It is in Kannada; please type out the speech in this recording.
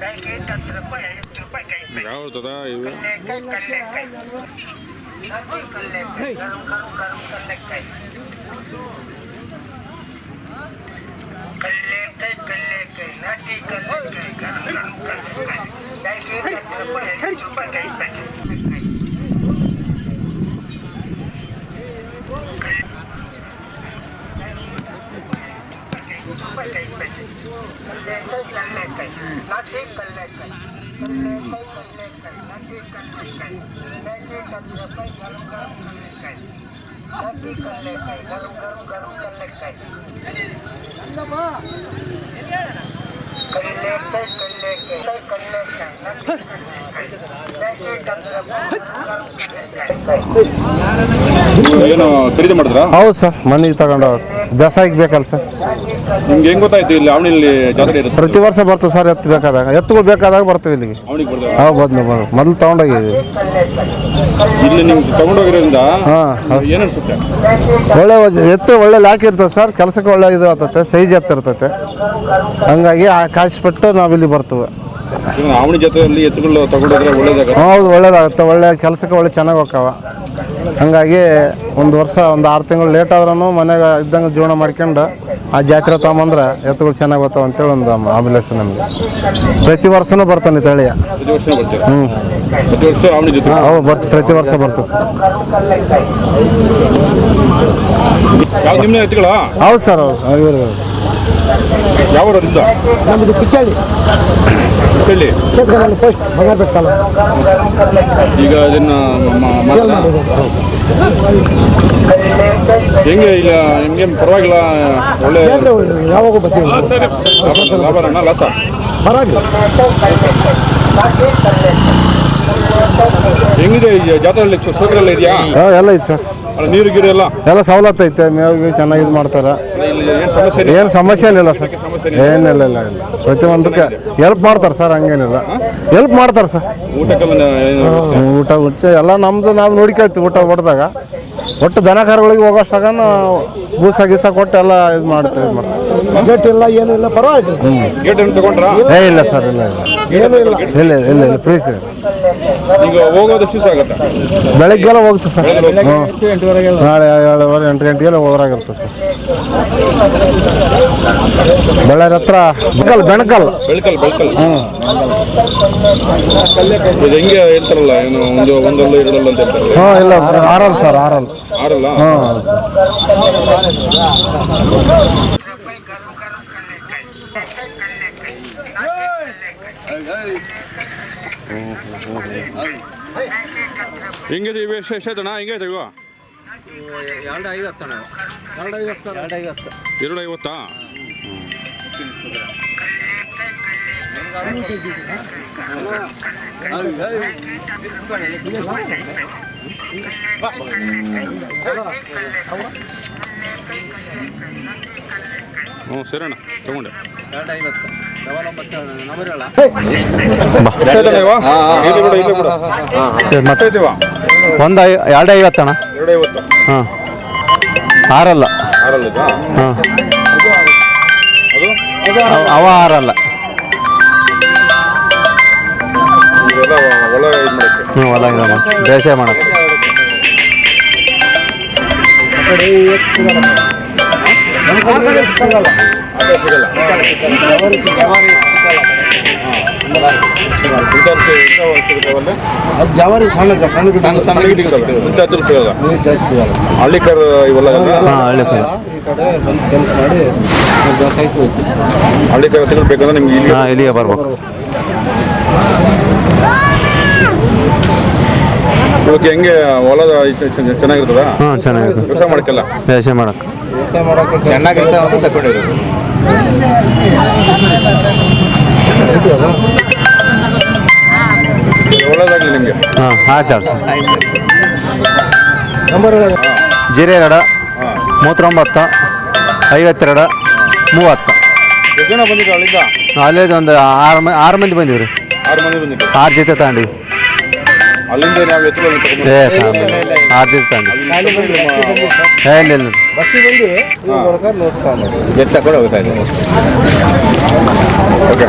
ಪ್ಯಾಕೆಟ್ ಹತ್ತು ರೂಪಾಯಿ ಐವತ್ತು ರೂಪಾಯಿ ಕೈ ಪೈ ಯಾವ ಇರ್ತದ ಇವು ಕಲ್ಲೆಕಾಯಿ ಕಲ್ಲೆಕಾಯಿ ನಾಟಿ ಕಲ್ಲೆಕಾಯಿ कल्लेटै कल्लेटै नदी कल्लेटै कल्लेटै कल्लेटै नदी कल्लेटै नदी कल्लेटै गरम गरम कल्लेटै नदी कल्लेटै गरम गरम गरम कल्लेटै कल्लेटै कल्लेटै ಏನು ಖರೀದಿ ಮಾಡಿದ್ರಾ? ಹೌದು ಸರ್ ಮನೆಗೆ ತಗೊಂಡು ಬೇಸಾಯಕ್ಕೆ ಬೇಕಲ್ಲ ಸರ್. ನಿಮ್ಗೆ ಹೆಂಗ್ ಗೊತ್ತಾಯ್ತು ಇಲ್ಲಿ ಅವನಿಲ್ಲಿ ಜಾತ್ರೆ ಇರುತ್ತೆ? ಪ್ರತಿ ವರ್ಷ ಬರ್ತದೆ ಸರ್ ಎತ್ತು ಬೇಕಾದಾಗ. ಎತ್ತುಗಳು ಬೇಕಾದಾಗ ಬರ್ತೀವಿ ಇಲ್ಲಿಗೆ. ಅವನಿಗೆ ಬರ್ತಾರೆ ಹಾಂ ಬಂದು ಮೊದಲು ತೊಗೊಂಡೋಗಿದ್ದೀವಿ ಇಲ್ಲಿ ನೀವು ತಗೊಂಡೋಗಿರೋದ್ರಿಂದ ಹಾಂ ಏನ್ ಅನ್ಸುತ್ತೆ? ಒಳ್ಳೆ ವಜ- ಎತ್ತು ಒಳ್ಳೆ ಲಾಕ್ ಇರ್ತದೆ ಸರ್. ಕೆಲಸಕ್ಕೆ ಒಳ್ಳೆ ಇದು ಆಗ್ತದೆ ಸೈಜ್ ಎತ್ತಿರ್ತೈತೆ ಹಂಗಾಗಿ ಆ ಕಾಯಿಸ್ಬಿಟ್ಟು ನಾವು ಇಲ್ಲಿ ಬರ್ತೀವಿ. ಅವನಿ ಜೊತೆಯಲ್ಲಿ ಎತ್ತುಗಳು ತಗೊಂಡೋದ್ರೆ ಹೌದು ಒಳ್ಳೇದಾಗುತ್ತೆ. ಒಳ್ಳೆ ಕೆಲಸಕ್ಕೆ ಒಳ್ಳೆ ಚೆನ್ನಾಗಿ ಹೋಗ್ತಾವ. ಹಂಗಾಗಿ ಒಂದು ವರ್ಷ ಒಂದು ಆರು ತಿಂಗಳು ಲೇಟ್ ಆದ್ರೂ ಮನೆಗೆ ಇದ್ದಂಗೆ ಜೀವನ ಮಾಡ್ಕೊಂಡು ಆ ಜಾತ್ರೆ ತಗೊಂಬಂದ್ರೆ ಎತ್ತುಗಳು ಚೆನ್ನಾಗಿ ಹೋಗ್ತಾವ ಅಂತೇಳಿ ಒಂದು ಆಂಬ್ಯುಲೆನ್ಸ್ ನಮಗೆ. ಪ್ರತಿ ವರ್ಷನೂ ಬರ್ತಾನೆ ತಳಿಯ. ಪ್ರತಿ ವರ್ಷ ಬರ್ತೀರಾ ಹ್ಞೂ ಹೌದು ಬರ್ತು ಪ್ರತಿ ವರ್ಷ ಬರ್ತದೆ ಸರ್. ಹೌದು ಸರ್ ಹೌದು. ಇವ್ರದ್ದು ಯಾವ ಊರಿಂದ ನಮ್ಮದು ಪಿಚ್ಚಾಳಿ ಹೇಳಿ ಕ್ಷೇತ್ರದಲ್ಲಿ ಫಸ್ಟ್ ಬೇಕಲ್ಲ ಈಗ ಅದನ್ನು? ಹೆಂಗೆ ಈಗ ಹೆಂಗೆ ಪರವಾಗಿಲ್ಲ ಒಳ್ಳೆ ಯಾವಾಗ ಬರ್ತೀವಿ? ಲಾಭ ಲಾಭನ ಲಾಸ ಪರವಾಗಿಲ್ಲ. ಹೆಂಗಿದೆ ಈ ಜಾತ್ರೆಯಲ್ಲಿ ಸು- ಸೌಕರ್ಯ ಎಲ್ಲ ಇದೆಯಾ ಎಲ್ಲ ಇದೆ ಸರ್. ನೀರು ಗಿಡ ಎಲ್ಲ? ಎಲ್ಲ ಸವಲತ್ತು ಐತೆ ಮೇವು ಚೆನ್ನಾಗಿ ಇದು ಮಾಡ್ತಾರೆ. ಏನು ಸಮಸ್ಯೆ ಏನಿಲ್ಲ ಸರ್. ಏನಿಲ್ಲ ಇಲ್ಲ ಇಲ್ಲ. ಪ್ರತಿಯೊಂದಕ್ಕೆ ಹೆಲ್ಪ್ ಮಾಡ್ತಾರೆ ಸರ್ ಹಂಗೇನಿಲ್ಲ. ಹೆಲ್ಪ್ ಮಾಡ್ತಾರೆ ಸರ್. ಊಟ ಉಚ್ಚ ಎಲ್ಲ ನಮ್ದು ನಾವು ನೋಡಿಕೊಳ್ತೀವಿ ಊಟ ಹೊಡೆದಾಗ. ಒಟ್ಟು ದನ ಕರುಗಳಿಗೆ ಹೋಗೋಷ್ಟಾಗ ಬೂಸ ಗೀಸ ಕೊಟ್ಟು ಎಲ್ಲ ಇದು ಮಾಡ್ತೀವಿ ಇದು ಮಾಡ್ತೀವಿ. ಗೇಟ್ ಇಲ್ಲ ಏನು ಇಲ್ಲ ಪರವಾಗಿಲ್ಲ. ಗೇಟ್ ಏನು ತಗೊಂಡ್ರಾ? ಏ ಇಲ್ಲ ಸರ್ ಇಲ್ಲ ಇಲ್ಲ. ಇಲ್ಲ. ಇಲ್ಲ ಇಲ್ಲ ಇಲ್ಲ ಪ್ಲೀಸ್ ಈಗ ಹೋಗೋದು ಎಷ್ಟು ದಿವಸ ಆಗುತ್ತೆ? ಬೆಳಗ್ಗೆಲ್ಲ ಹೋಗುತ್ತೆ ಸರ್. ಹ್ಞೂ ನಾಳೆ ಏಳುವರೆ ಎಂಟು ಗಂಟೆಗೆಲ್ಲ ಹೋರಾಗಿರ್ತದೆ ಸರ್. ಬಳ್ಳಾರಿ ಹತ್ರ ಬೆಣಕಲ್ ಬೆಣಕಲ್ ಬೆಳಕಲ್ ಬೆಳಕಲ್. ಹ್ಞೂ ಇದು ಹೆಂಗೆ ಹೇಳ್ತಾರಲ್ಲ ಏನು ಒಂದು ಒಂದಲ್ಲ ಎರಡಲ್ಲ ಅಂತ ಹೇಳ್ತಾರಲ್ಲ ಹ್ಞೂ ಇಲ್ಲ ಆರಲ್ ಸರ್ ಆರಲ್. ಆರಲ್ಲ? ಹ್ಞೂ ಸರ್. ಹೆಂಗಿದೆ ಇವೆ ಎಷ್ಟು ಎಷ್ಟಾಯ್ತಣ್ಣ ಹೆಂಗೈತೆ ಇವ? ಎರಡು ಐವತ್ತು ಎರಡು ಐವತ್ತು ಸರ್. ಎರಡು ಐವತ್ತು ಎರಡು ಐವತ್ತಾ ಹ್ಞೂ ಸರಿಣ್ಣ ತಗೊಂಡೆ. ಎರಡು ಐವತ್ತು ಇವ? ಒಂದು ಎರಡು ಐವತ್ತಣ್ಣ. ಐವತ್ತು ಹಾಂ. ಆರಲ್ಲ? ಹಾಂ. ಅವ ಆರಲ್ಲ. ಹ್ಞೂ ಹೊಲ ಬೇಸಾಯ ಮಾಡೋದು ಆಟೋ ಸಿಗಲ್ಲ? ಜವಾರಿ ಸಣ್ಣ ಸಣ್ಣ ಸಣ್ಣ ಸಣ್ಣ ಹಳ್ಳಿ ಸಿಗಲ್ಲ. ಹಳ್ಳಿಕರ್ ಇವೆಲ್ಲ ಹಾಂ ಹಳ್ಳಿ ಕಡೆ ಈ ಕಡೆ ಬಂದು ಸೇಲ್ಸ್ ಮಾಡಿ ಬೇಸಾಯಕ್ಕೆ ಹೋಗ್ತೀವಿ ಹಳ್ಳಿಕರ್ ಹತ್ತಿರ ಬೇಕಂದ್ರೆ ನಿಮ್ಗೆ ಇಲ್ಲಿ ಹಾಂ ಇಲ್ಲಿಗೆ ಬರ್ಬೇಕು. ಹೆಂಗೆ ಹೊಲದ ಚೆನ್ನಾಗಿರ್ತದ? ಹಾಂ ಚೆನ್ನಾಗಿರ್ತದೆ. ವ್ಯವಸಾಯ ಮಾಡಕ್ಕೆಲ್ಲ ಬೇಸಾಯ ಮಾಡಕ್ಕೆ. ವ್ಯವಸಾಯ ಮಾಡಕ್ಕೆ ಅಂತ ತಗೊಂಡಿರೋದು ಒಳ್ಳೇದಾಗ್ಲಿ ನಿಮಗೆ ಹಾಂ ಆಯ್ತು ಸರ್ ಜೀರೆಗಡ ಹಾಂ ಮೂವತ್ತೊಂಬತ್ತು ಐವತ್ತೆರಡು ಮೂವತ್ತು. ಎಷ್ಟು ಜನ ಬಂದಿದ್ದು ಅಲ್ಲಿಂದ? ಅಲ್ಲೇ ಒಂದು ಆರು ಮಂದಿ ಆರು ಮಂದಿ ಬಂದೀವಿ ರೀ ಆರು ಮಂದಿ ಆರು ಜೊತೆ ತಗೊಂಡಿವಿ. ಎತ್ತ ಕೂಡ ಹೋಗ್ತಾ ಇದೆ ಓಕೆ